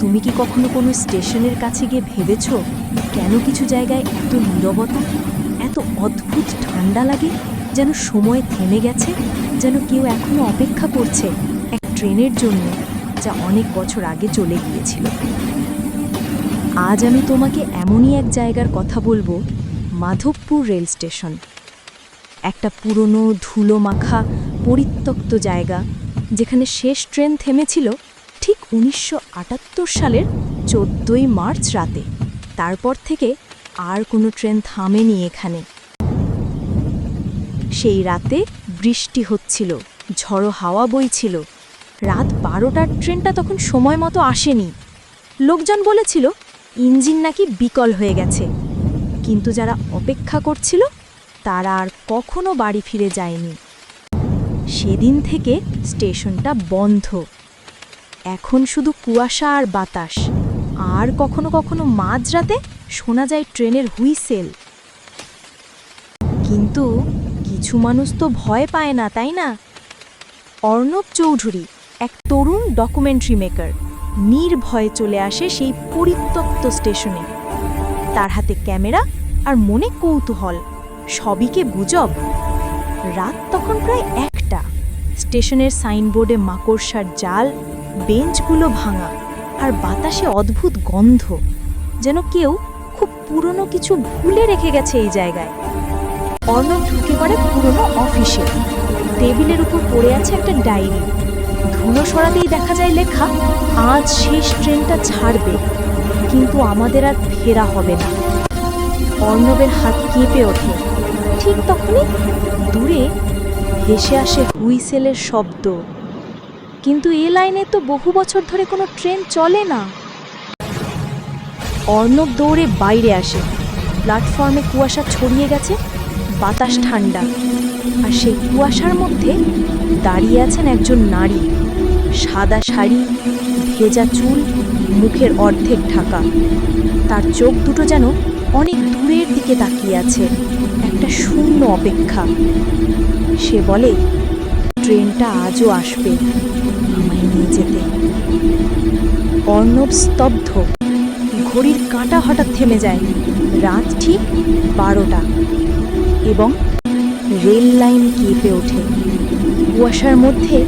তুমি কি কখনো কোনো স্টেশনের কাছে গিয়ে ভেবেছ কেন কিছু জায়গায় এত নীরবতা, এত অদ্ভুত ঠান্ডা লাগে, যেন সময় থেমে গেছে, যেন কেউ এখনও অপেক্ষা করছে এক ট্রেনের জন্য যা অনেক বছর আগে চলে গিয়েছিল? আজ আমি তোমাকে এমনই এক জায়গার কথা বলব, মাধবপুর রেল স্টেশন। একটা পুরনো ধুলো মাখা পরিত্যক্ত জায়গা, যেখানে শেষ ট্রেন থেমেছিল ঠিক উনিশশো আটাত্তর সালের চোদ্দোই মার্চ রাতে। তারপর থেকে আর কোনো ট্রেন থামেনি এখানে। সেই রাতে বৃষ্টি হচ্ছিল, ঝড়ো হাওয়া বইছিল। রাত বারোটার ট্রেনটা তখন সময় মতো আসেনি। লোকজন বলেছিল, ইঞ্জিন নাকি বিকল হয়ে গেছে। কিন্তু যারা অপেক্ষা করছিল, তারা আর কখনো বাড়ি ফিরে যায়নি। সেদিন থেকে স্টেশনটা বন্ধ। এখন শুধু কুয়াশা আর বাতাস। আর কখনো কখনো মাঝরাতে শোনা যায় ট্রেনের হুইসেল। কিন্তু কিছু মানুষ তো ভয় পায় না, তাই না? অর্ণব চৌধুরী, এক তরুণ ডকুমেন্টারি মেকার নির্ভয়ে চলে আসে সেই পরিত্যক্ত স্টেশনে। তার হাতে ক্যামেরা আর মনে কৌতূহল সবিকে গুজব? রাত তখন প্রায় একটা। স্টেশনের সাইনবোর্ডে মাকড়সার জাল বেঞ্চগুলো ভাঙা আর বাতাসে অদ্ভুত গন্ধ, যেন কেউ খুব পুরনো কিছু ভুলে রেখে গেছে এই জায়গায়। অর্ণব ঢুকে পড়ে পুরনো অফিসে। টেবিলের উপর পড়ে আছে একটা ডায়েরি। ধুলো সরাতেই দেখা যায় লেখা, আজ শেষ ট্রেনটা ছাড়বে, কিন্তু আমাদের আর ফেরা হবে না। অর্ণবের হাত কেঁপে ওঠে। ঠিক তখনই দূরে ভেসে আসে হুইসেলের শব্দ। কিন্তু এ লাইনে তো বহু বছর ধরে কোনো ট্রেন চলে না। অর্ণব দৌড়ে বাইরে আসে। প্ল্যাটফর্মে কুয়াশা ছড়িয়ে গেছে, বাতাস ঠান্ডা। আর সেই কুয়াশার মধ্যে দাঁড়িয়ে আছেন একজন নারী। সাদা শাড়ি, ভেজা চুল, মুখের অর্ধেক ঢাকা। তার চোখ দুটো যেন অনেক দূরের দিকে তাকিয়ে আছে, একটা শূন্য অপেক্ষা। সে বলে, ট্রেনটা আজও আসবে। নিয়ে যেতে অর্ণব স্তব্ধ। ঘড়ির কাঁটা হঠাৎ থেমে যায়। রাত ঠিক বারোটা। এবং রেল লাইন কেঁপে ওঠে। কুয়াশার মধ্যে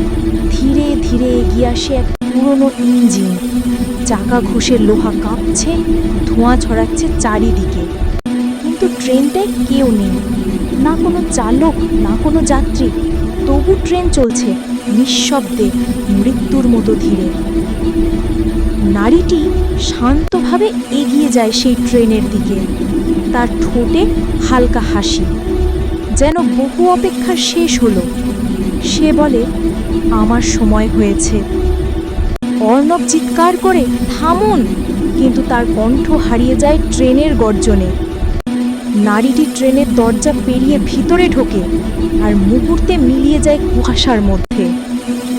ধীরে ধীরে এগিয়ে আসে এক পুরনো ইঞ্জিন। চাকা ঘুষে লোহা কাঁপছে, ধোঁয়া ছড়াচ্ছে চারিদিকে। কিন্তু ট্রেনটায় কেউ নেই। না কোনো চালক, না কোনো যাত্রী। তবু ট্রেন চলছে। নিঃশব্দে মৃত্যুর মতো ধীরে। নারীটি শান্তভাবে এগিয়ে যায় সেই ট্রেনের দিকে। তার ঠোঁটে হালকা হাসি। যেন বহু অপেক্ষা শেষ হলো। সে বলে, আমার সময় হয়েছে। অর্ণব চিৎকার করে, থামুন! কিন্তু তার কণ্ঠ হারিয়ে যায় ট্রেনের গর্জনে। নারীটি ট্রেনের দরজা পেরিয়ে ভিতরে ঢোকে আর মুহূর্তে মিলিয়ে যায় কুয়াশার মধ্যে।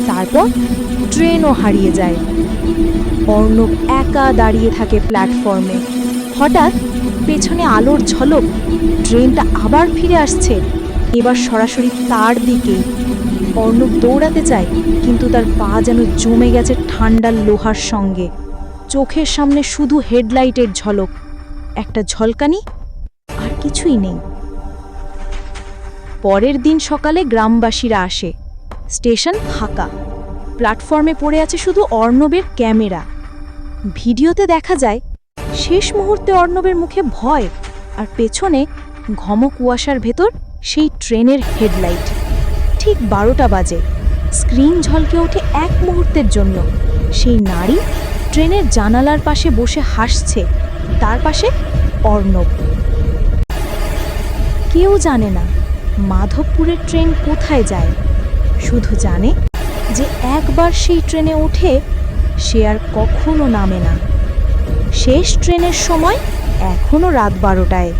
তারপর ট্রেনও হারিয়ে যায়। অর্ণব একা দাঁড়িয়ে থাকে প্ল্যাটফর্মে। হঠাৎ পেছনে আলোর ঝলক, ট্রেনটা আবার ফিরে আসছে। এবার সরাসরি তার দিকে। অর্ণব দৌড়াতে চায়, কিন্তু তার পা যেন জমে গেছে ঠান্ডার লোহার সঙ্গে। চোখের সামনে শুধু হেডলাইটের ঝলক। একটা ঝলকানি কিছুই নেই। পরের দিন সকালে গ্রামবাসীরা আসে। স্টেশন ফাঁকা। প্ল্যাটফর্মে পড়ে আছে শুধু অর্ণবের ক্যামেরা। ভিডিওতে দেখা যায়, শেষ মুহূর্তে অর্ণবের মুখে ভয় আর পেছনে ঘম কুয়াশার ভেতর সেই ট্রেনের হেডলাইট। ঠিক বারোটা বাজে। স্ক্রিন ঝলকে ওঠে এক মুহূর্তের জন্য। সেই নারী ট্রেনের জানালার পাশে বসে হাসছে। তার পাশে অর্ণব। কেউ জানে না মাধবপুরের ট্রেন কোথায় যায়। শুধু জানে যে একবার সেই ট্রেনে ওঠে, সে আর কখনো নামে না। শেষ ট্রেনের সময় এখনও রাত বারোটায়।